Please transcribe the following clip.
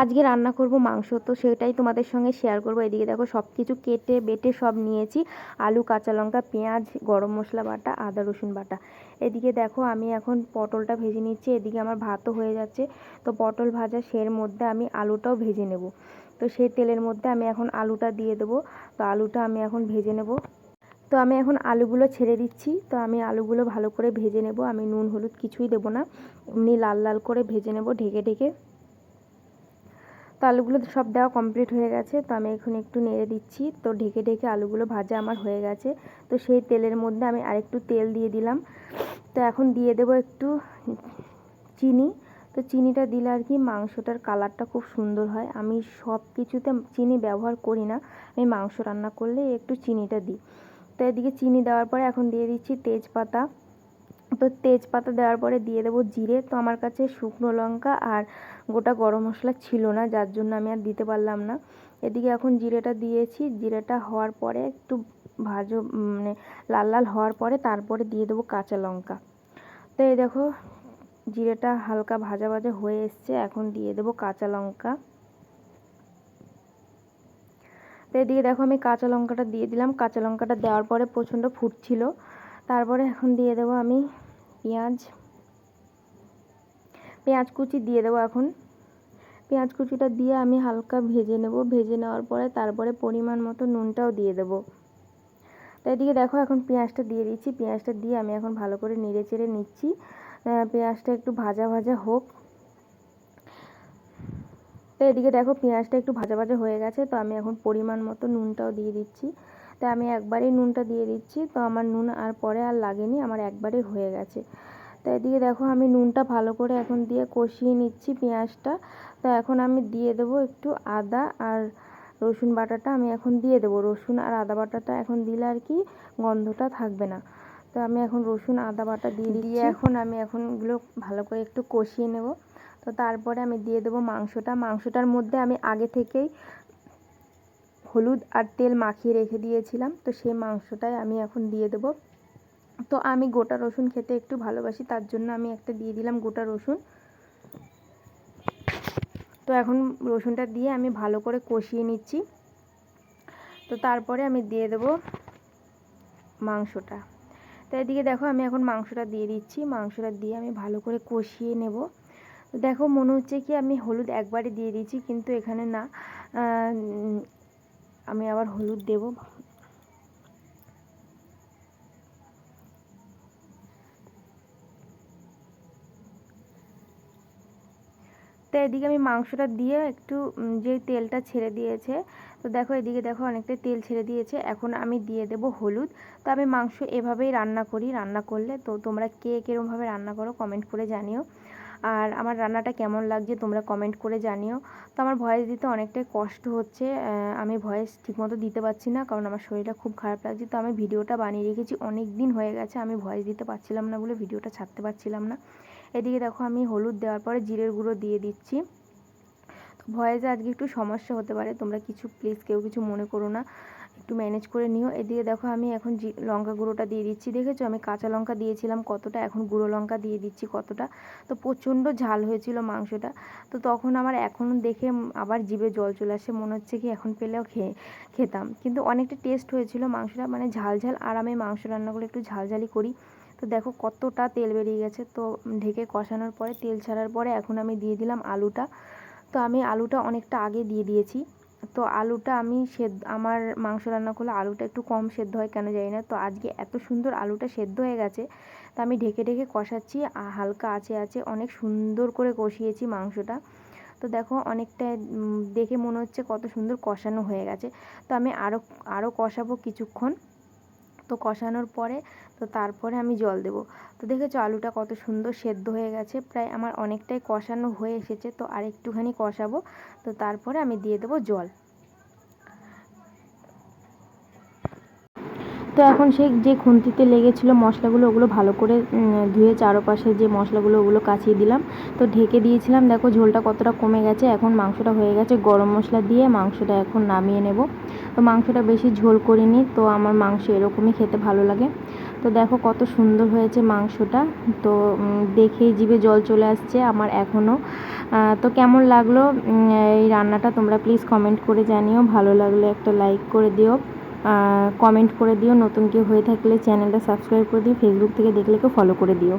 আজকে রান্না করব মাংস, তো সেটাই তোমাদের সঙ্গে শেয়ার করব। এদিকে দেখো সব কিছু কেটে বেটে সব নিয়েছি। আলু, কাঁচা লঙ্কা, পেঁয়াজ, গরম মশলা বাটা, আদা, রসুন বাটা। এদিকে দেখো আমি এখন পটলটা ভেজে নিচ্ছি। এদিকে আমার ভাতও হয়ে যাচ্ছে। তো পটল ভাজা সের মধ্যে আমি আলুটাও ভেজে নেব। তো সেই তেলের মধ্যে আমি এখন আলুটা দিয়ে দেবো। তো আলুটা আমি এখন ভেজে নেব। তো আমি এখন আলুগুলো ছেড়ে দিচ্ছি। তো আমি আলুগুলো ভালো করে ভেজে নেব। আমি নুন, হলুদ কিছুই দেবো না। এমনি লাল লাল করে ভেজে নেব ঢেকে ঢেকে। তো আলুগুলো সব দেওয়া কমপ্লিট হয়ে গেছে, তো আমি এখন একটু নেড়ে দিচ্ছি। তো ঢেকে ঢেকে আলুগুলো ভাজা আমার হয়ে গেছে। তো সেই তেলের মধ্যে আমি আরেকটু তেল দিয়ে দিলাম। তো এখন দিয়ে দেবো একটু চিনি। তো চিনিটা দিলে আর কি মাংসটার কালারটা খুব সুন্দর হয়। আমি সব কিছুতে চিনি ব্যবহার করি না। আমি মাংস রান্না করলে একটু চিনিটা দিই। তো এদিকে চিনি দেওয়ার পরে এখন দিয়ে দিচ্ছি তেজপাতা। তো তেজপাতা দেওয়ার পরে দিয়ে দেবো জিরে। তো আমার কাছে শুকনো লঙ্কা আর গোটা গরম মশলা ছিল না, যার জন্য আমি আর দিতে পারলাম না। এদিকে এখন জিরেটা দিয়েছি। জিরেটা হওয়ার পরে একটু ভাজো মানে লাল লাল হওয়ার পরে তারপরে দিয়ে দেবো কাঁচা লঙ্কা। তো এই দেখো, জিরেটা হালকা ভাজা ভাজা হয়ে এসছে। এখন দিয়ে দেবো কাঁচা লঙ্কা। তো এদিকে দেখো আমি কাঁচা লঙ্কাটা দিয়ে দিলাম। কাঁচা লঙ্কাটা দেওয়ার পরে প্রচণ্ড ফুটছিল। তারপরে এখন দিয়ে দেবো আমি পেঁয়াজ। পেঁয়াজ কুচি দিয়ে দেবো এখন। পেঁয়াজ কুচিটা দিয়ে আমি হালকা ভেজে নেব। ভেজে নেওয়ার পরে তারপরে পরিমাণ মতো নুনটাও দিয়ে দেবো। তো এদিকে দেখো এখন পেঁয়াজটা দিয়ে দিচ্ছি। পেঁয়াজটা দিয়ে আমি এখন ভালো করে নেড়ে চেড়ে নিচ্ছি। পেঁয়াজটা একটু ভাজা ভাজা হোক। তো এদিকে দেখো পেঁয়াজটা একটু ভাজা ভাজা হয়ে গেছে। তো আমি এখন পরিমাণ মতো নুনটাও দিয়ে দিচ্ছি। তো আমি একবারেই নুনটা দিয়ে দিচ্ছি। তো আমার নুন আর পরে আর লাগেনি আমার একবারেই হয়ে গেছে। তো এদিকে দেখো আমি নুনটা ভালো করে এখন দিয়ে কষিয়ে নিচ্ছি পেঁয়াজটা। তো এখন আমি দিয়ে দেবো একটু আদা আর রসুন বাটাটা আমি এখন দিয়ে দেবো। রসুন আর আদা বাটাটা এখন দিলে আর কি গন্ধটা থাকবে না। তো আমি এখন রসুন আদা বাটা দিয়ে দিয়ে এখন আমি এখন এগুলো ভালো করে একটু কষিয়ে নেব। তো তারপরে আমি দিয়ে দেবো মাংসটা। মাংসটার মধ্যে আমি আগে থেকেই হলুদ আর তেল মাখিয়ে রেখে দিয়েছিলাম। তো সেই মাংসটাই আমি এখন দিয়ে দেবো। তো আমি গোটা রসুন খেতে একটু ভালোবাসি, তার জন্য আমি একটা দিয়ে দিলাম গোটা রসুন। তো এখন রসুনটা দিয়ে আমি ভালো করে কষিয়ে নিচ্ছি। তো তারপরে আমি দিয়ে দেব মাংসটা। তো এদিকে দেখো আমি এখন মাংসটা দিয়ে দিচ্ছি। মাংসটা দিয়ে আমি ভালো করে কষিয়ে নেব। দেখো মনে হচ্ছে কি আমি হলুদ একবারে দিয়ে দিয়েছি, কিন্তু এখানে না আমি আবার হলুদ দেব। তো এদিকে আমি মাংসটা দিয়ে একটু যে তেলটা ছেড়ে দিয়েছে, তো দেখো এদিকে দেখো অনেকটা তেল ছেড়ে দিয়েছে, এখন আমি দিয়ে দেব হলুদ। তো আমি মাংস এভাবেই রান্না করি, রান্না করলে তো তোমরা কে কীরমভাবে রান্না করো কমেন্ট করে জানিও। আর আমার রান্নাটা কেমন লাগছে তোমরা কমেন্ট করে জানিও। তো আমার ভয়েস দিতে অনেকটাই কষ্ট হচ্ছে আমি ভয়েস ঠিকমতো দিতে পারছি না কারণ আমার শরীরটা খুব খারাপ লাগছে। তো আমি ভিডিওটা বানিয়ে রেখেছি, অনেক দিন হয়ে গেছে আমি ভয়েস দিতে পারছিলাম না বলে ভিডিওটা ছাড়তে পারছিলাম না। এদিকে দেখো আমি হলুদ দেওয়ার পরে জিরের গুঁড়ো দিয়ে দিচ্ছি। ভয়েসে আজকে একটু সমস্যা হতে পারে, তোমরা কিছু প্লিজ কেউ কিছু মনে করো না। একটু ম্যানেজ করে নিও। এদিকে দেখো আমি এখন লঙ্কা গুঁড়োটা দিয়ে দিচ্ছি, দেখেছ? আমি কাঁচা লঙ্কা দিয়েছিলাম কতটা, এখন গুঁড়ো লঙ্কা দিয়ে দিচ্ছি কতটা। তো প্রচণ্ড ঝাল হয়েছিল মাংসটা। তো তখন আমার এখন দেখে আবার জিভে জল চলে আসে, মনে হচ্ছে কি এখন পেলেও খেয়ে, খেতাম। কিন্তু অনেকটা টেস্ট হয়েছিল মাংসটা মানে ঝাল ঝাল, আর আমি মাংস রান্না করে একটু ঝালঝালি করি। তো দেখো কতটা তেল বেরিয়ে গেছে, তো ঢেকে কষানোর পরে, তেল ছাড়ার পরে এখন আমি দিয়ে দিলাম আলুটা। তো আমি আলুটা অনেকটা আগে দিয়ে দিয়েছি। তো আলুটা আমি সেদ্ধ, আমার মাংস রান্না করলে আলুটা একটু কম সেদ্ধ হয়, কেন জানি না। তো আজকে এত সুন্দর আলুটা সেদ্ধ হয়ে গেছে, তো আমি ঢেকে ঢেকে কষাচ্ছি হালকা আছে আছে অনেক সুন্দর করে কষিয়েছি মাংসটা। তো দেখো অনেকটা দেখে মনে হচ্ছে কত সুন্দর কষানো হয়ে গেছে। তো আমি আরও আরও কষাবো কিছুক্ষণ। তো কষানোর পরে, তো তারপরে আমি জল দেব। তো দেখেছ আলুটা কত সুন্দর সেদ্ধ হয়ে গেছে, প্রায় আমার অনেকটাই কষানো হয়ে এসেছে। তো আর একটুখানি কষাবো, তো তারপরে আমি দিয়ে দেবো জল। তো এখন সেই যে খুন্তিতে লেগেছিলো মশলাগুলো, ওগুলো ভালো করে ধুয়ে চারপাশে যে মশলাগুলো, ওগুলো কাচিয়ে দিলাম। তো ঢেকে দিয়েছিলাম। দেখো ঝোলটা কতটা কমে গেছে। এখন মাংসটা হয়ে গেছে গরম মশলা দিয়ে মাংসটা এখন নামিয়ে নেব। তো মাংসটা বেশি ঝোল করিনি, তো আমার মাংস এরকমই খেতে ভালো লাগে। তো দেখো কত সুন্দর হয়েছে মাংসটা। তো দেখেই জিভে জল চলে আসছে আমার এখনও তো কেমন লাগল এই রান্নাটা তোমরা প্লিজ কমেন্ট করে জানিও। ভালো লাগলে একটা লাইক করে দিও। কমেন্ট করে দিও। নতুন কেউ হয়ে থাকলে চ্যানেলটা সাবস্ক্রাইব করে দিও। ফেসবুক থেকে দেখলে কেউ ফলো করে দিও।